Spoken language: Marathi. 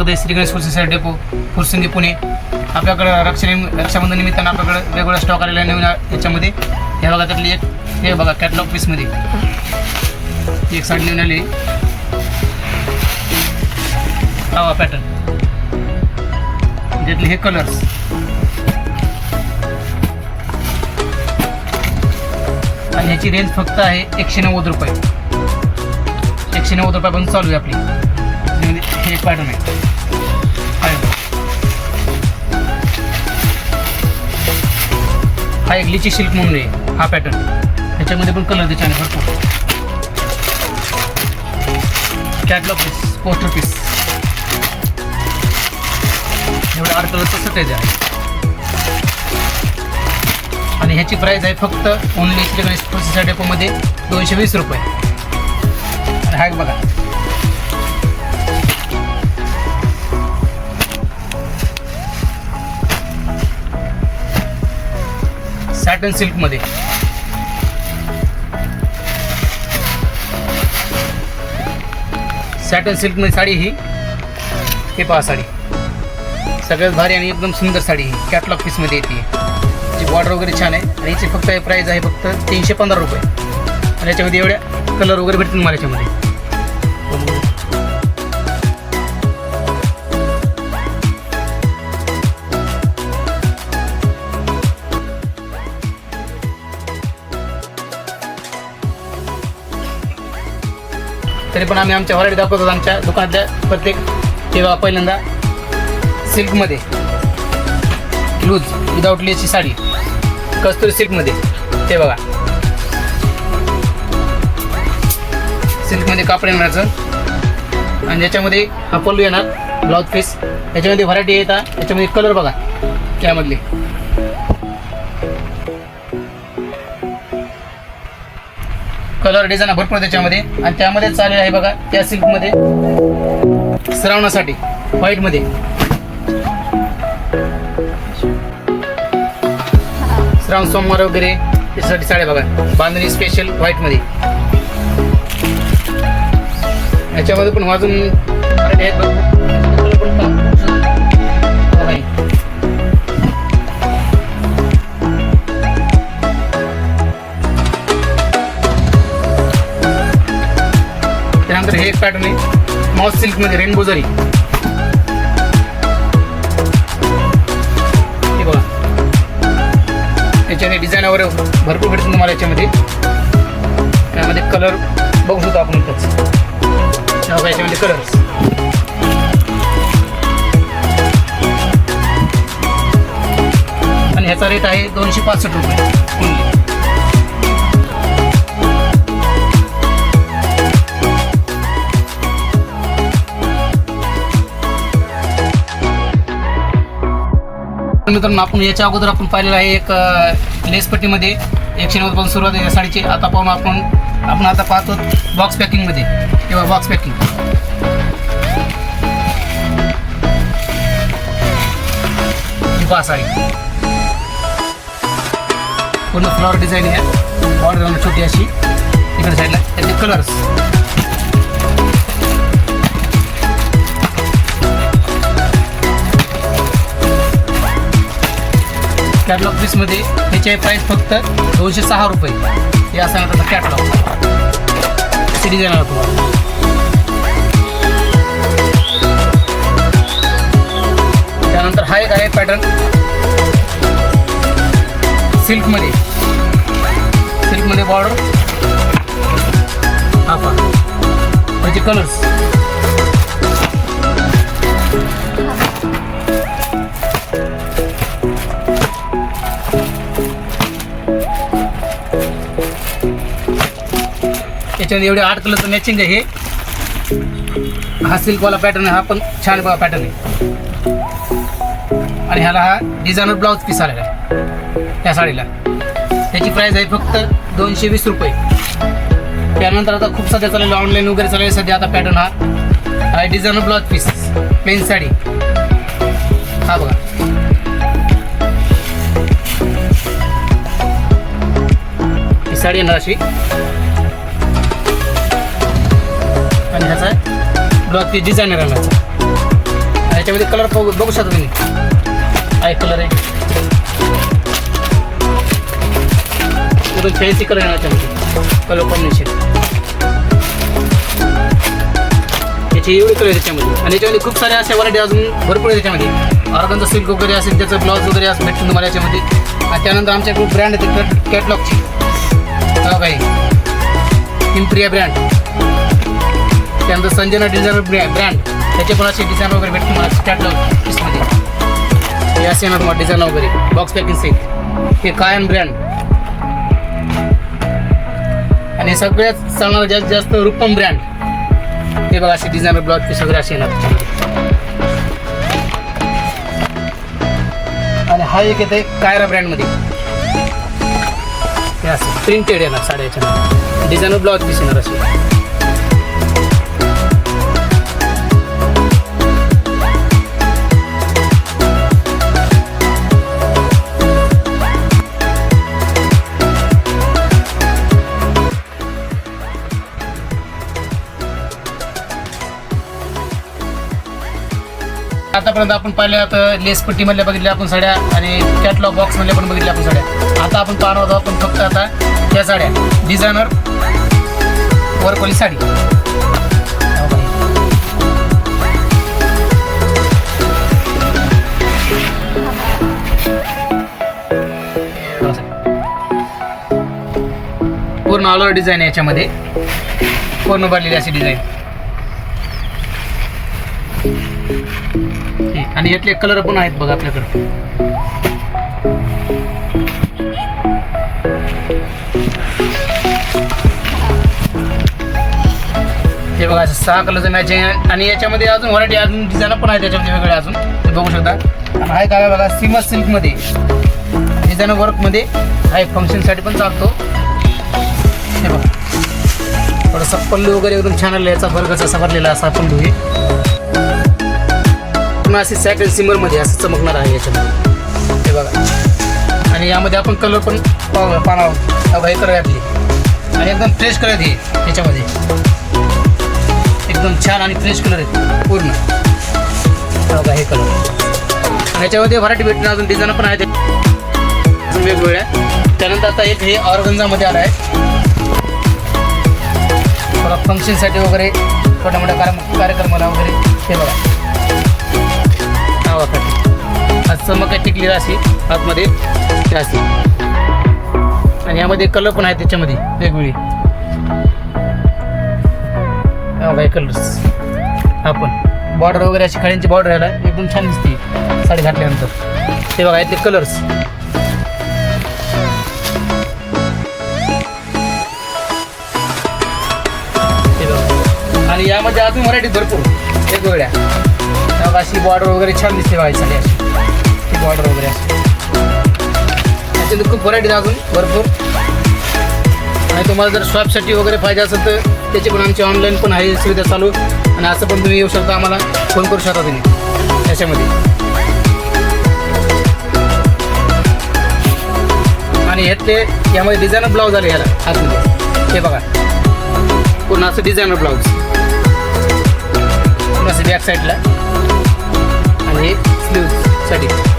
Uday Shri Ganesh society depot Fursungi Pune. आपल्याकडं रक्षा रक्षाबंधन निमित्तानं आपल्याकडं वेगवेगळा स्टॉक आलेला आहे नवीन याच्यामध्ये. हे बघा त्यातली एक हे बघा कॅटलॉग पीसमध्ये एक साडी नवीन आली. हवा पॅटर्न त्यातले हे कलर्स आणि ह्याची रेंज फक्त आहे एकशे नव्वद रुपये. एकशे नव्वद रुपयापासून चालू आहे आपली. म्हणजे हे एक पॅटर्न आहे हा एक लिची सिल्क म्हणून आहे. हा पॅटर्न ह्याच्यामध्ये पण कलर त्याच्याने भरपूर. कॅटलॉग पीस पोस्टर पीस एवढे आठ कलरचं सट आहे आणि ह्याची प्राईज आहे फक्त ओनली श्री गणेश प्रोसेसर डेपोमध्ये दोनशे वीस रुपये. आणि हा एक बघा. सॅटन सिल्कमध्ये सॅटन सिल्कमध्ये साडी ही हे पहा साडी. सगळ्यात भारी आणि एकदम सुंदर साडी ही. कॅटलॉग पीसमध्ये येते. जी बॉर्डर वगैरे छान आहे. आणि याची फक्त प्राईस आहे फक्त तीनशे पंधरा रुपये. आणि याच्यामध्ये एवढ्या कलर वगैरे भेटतील मला याच्यामध्ये. तरी पण आम्ही आमच्या व्हरायटी दाखवतो आमच्या दुकानातल्या प्रत्येक तेव्हा पहिल्यांदा सिल्कमध्ये लूज विदाऊट लेसची साडी. कस्तुरी सिल्कमध्ये. ते बघा. सिल्कमध्ये कापड येणारचं आणि याच्यामध्ये हा पल्लू येणार ब्लाऊज पीस याच्यामध्ये व्हरायटी येतात याच्यामध्ये कलर बघा. त्यामधले कलर डिझाईन भरपूर आहे त्याच्यामध्ये. आणि त्यामध्ये चालेल आहे बघा त्या सिल्कमध्ये. श्रावणासाठी व्हाईटमध्ये ट्रान्सफॉर्मर वगैरे त्याच्यासाठी साड्या बघा. बांधणी स्पेशल व्हाईटमध्ये याच्यामध्ये पण वाजून त्यानंतर हे एक पॅटर्न आहे. मॉस सिल्कमध्ये रेनबो जरी याच्याने डिझाईन वगैरे भरपूर भेटतील तुम्हाला याच्यामध्ये. त्यामध्ये कलर बघू शकतो आपण इथंच. याच्यामध्ये कलर्स आणि ह्याचा रेट आहे दोनशे पासष्ट रुपये. मित्रांनो आपण याच्या अगोदर आपण पाहिलेलं आहे एक लेसपट्टीमध्ये. एकशे नव्वदपासून सुरुवात आहे साडीची. आता पाहून आपण आपण आता पाहतो बॉक्स पॅकिंगमध्ये किंवा बॉक्स पॅकिंग ही साडी. पूर्ण फ्लॉवर डिझाईन आहे. बॉर्डर छोटी अशी. इकडे साईडला त्याचे कलर्स कॅटलॉग पीसमध्ये त्याची प्राईस फक्त दोनशे सहा रुपये. हे असा आहे त्याचा कॅटलॉग सी डिझाईन तुम्हाला. त्यानंतर हा एक आहे पॅटर्न सिल्कमध्ये. सिल्कमध्ये बॉर्डर हा पहा. म्हणजे त्याचे कलर्स याच्यामध्ये एवढे आठ कलरचं मॅचिंग आहे हे. हा सिल्कवाला पॅटर्न हा पण छान पॅटर्न आहे. आणि ह्याला हा डिझायनर ब्लाऊज पीस आलेला आहे. त्या साडीला. त्याची प्राईस आहे फक्त दोनशे वीस रुपये. त्यानंतर आता खूप सध्या चाललेलं ऑनलाईन वगैरे चाललेलं सध्या आता पॅटर्न हा आणि designer blouse piece plain sari. हा बघा. ही साडी येणार अशी. आणि ह्याचा ब्लॉक ती डिझायनर येणार याच्यामध्ये कलर बघू बघू शकता तुम्ही. आहे कलर आहे? एकदम फॅन्सी कलर येणार त्याच्यामध्ये कलर कॉम्बिनेशन याचे एवढी कलर आहे त्याच्यामध्ये. आणि याच्यामध्ये खूप साऱ्या अशा व्हरायटी अजून भरपूर आहे त्याच्यामध्ये. ऑर्गनचा सिल्क वगैरे असेल त्याचं ब्लाऊज वगैरे असं भेटून तुम्हाला याच्यामध्ये. आणि त्यानंतर आमच्याकडे ब्रँड आहे कॅट कॅटलॉगची काही इम्प्रिया ब्रँड त्यानंतर संजना डिझायनर ब्रँड. त्याचे पण असे डिझाईन वगैरे भेटतील मला कॅटलॉग पीसमध्ये हे असे येणार तुम्हाला डिझाईन वगैरे बॉक्स पॅकिंग सहित हे कायन ब्रँड आणि सगळ्यात चांगला जास्त जास्त रुपम ब्रँड हे बघा असे डिझायनर ब्लाउज पीस वगैरे असे येणार. आणि हा एक येते कायरा ब्रँडमध्ये हे असं प्रिंटेड येणार साड्याच्या याच्यामध्ये. डिझायनर ब्लाउज पीस येणार असे. आतापर्यंत आपण पाहिल्या आता लेसपट्टी मधल्या बघितल्या आपण साड्या आणि कॅटलॉग बॉक्स मधल्या पण बघितल्या आपण साड्या. आता आपण पाहणार आहोत आपण फक्त आता त्या साड्या. डिझायनर वर्कवाली साडी. पूर्ण ऑल ओव्हर डिझाईन आहे याच्यामध्ये. पूर्ण भरलेली अशी डिझाईन आणि यातले कलर पण आहेत बघा आपल्याकडे. हे बघा सहा कलरचं मॅचिंग आहे. आणि याच्यामध्ये अजून व्हरायटी अजून डिझाईन पण आहे त्याच्यामध्ये वेगळे अजून. ते बघू शकता. आणि हा काय बघा सिमस सिल्कमध्ये. डिझाईन वर्कमध्ये हा एक फंक्शनसाठी पण चालतो. हे बघा. थोडंसं पल्लू वगैरे एकदम छान आलं याचा वर्ग असा भरलेला असा पल्लू आहे पूर्ण सेकंड सॅकल सिमरमध्ये असं चमकणार आहे याच्यामध्ये. हे बघा. आणि यामध्ये आपण कलर पण पाहू हे कलर आपली. आणि एकदम फ्रेश कलर आहे याच्यामध्ये. एकदम छान आणि फ्रेश कलर आहे. पूर्ण. बघा हे कलर ह्याच्यामध्ये व्हरायटी भेटणार अजून डिझाईन पण आहेत. वेगवेगळ्या. त्यानंतर आता एक हे ऑर्गन्झामध्ये आलं आहे. थोडा फंक्शनसाठी वगैरे छोट्या मोठ्या कार्यक्रमाला वगैरे. हे बघा. नावाखाली. आज चमक टिकली अशी आतमध्ये ते अशी आणि यामध्ये कलर पण आहेत त्याच्यामध्ये वेगवेगळे. काय कलर्स आपण. बॉर्डर वगैरे अशी खड्यांची बॉर्डर यायला एकदम छान दिसते साडी घातल्यानंतर. ते बघा ते कलर्स हे बघा. आणि यामध्ये अजून व्हरायटी भरपूर वेगवेगळ्या. त्यावर अशी बॉर्डर वगैरे छान दिसते बघा साडी अशी ती बॉर्डर वगैरे अशी. खूप व्हरायटी अजून भरपूर. आणि तुम्हाला जर स्वॅपसाठी वगैरे पाहिजे असेल तर त्याची पण आमची ऑनलाईन पण आहे सुविधा चालू. आणि असं पण तुम्ही येऊ शकता आम्हाला फोन करू शकता तुम्ही. त्याच्यामध्ये. आणि ह्यातले यामध्ये डिझायनर ब्लाऊज आले ह्याला आतमध्ये. हे बघा. पूर्ण असं डिझायनर ब्लाऊज पूर्ण असं बॅक साईडला आणि हे स्लीव्हसाठी